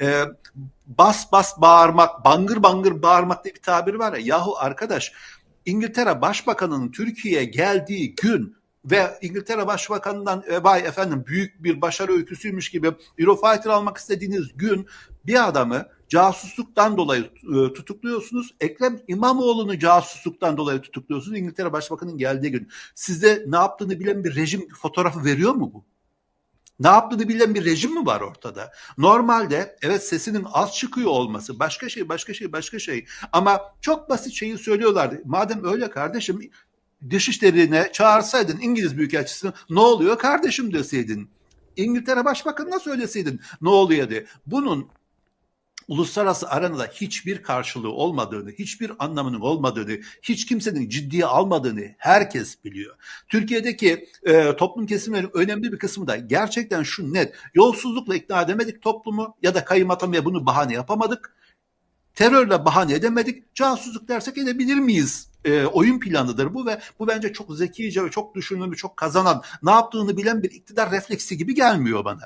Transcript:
e, bas bas bağırmak, bangır bangır bağırmak diye bir tabir var ya. Yahu arkadaş İngiltere Başbakanı'nın Türkiye'ye geldiği gün ve İngiltere Başbakanı'ndan e, vay efendim büyük bir başarı öyküsüymüş gibi Eurofighter almak istediğiniz gün bir adamı casusluktan dolayı e, tutukluyorsunuz. Ekrem İmamoğlu'nu casusluktan dolayı tutukluyorsunuz. İngiltere Başbakanı'nın geldiği gün. Size ne yaptığını bilen bir rejim fotoğrafı veriyor mu bu? Ne yaptığını bilen bir rejim mi var ortada? Normalde evet sesinin az çıkıyor olması başka şey başka şey başka şey ama çok basit şeyi söylüyorlardı. Madem öyle kardeşim dışişlerine çağırsaydın İngiliz Büyükelçisini ne oluyor kardeşim deseydin. İngiltere Başbakanı'na söyleseydin ne oluyor diye. Bunun uluslararası arenada hiçbir karşılığı olmadığını, hiçbir anlamının olmadığını, hiç kimsenin ciddiye almadığını herkes biliyor. Türkiye'deki e, toplum kesimlerinin önemli bir kısmı da gerçekten şu net. Yolsuzlukla ikna edemedik toplumu ya da kayım atamaya bunu bahane yapamadık. Terörle bahane edemedik. Casusluk dersek edebilir miyiz? E, oyun planıdır bu ve bu bence çok zekice ve çok düşünülmüş, çok kazanan, ne yaptığını bilen bir iktidar refleksi gibi gelmiyor bana.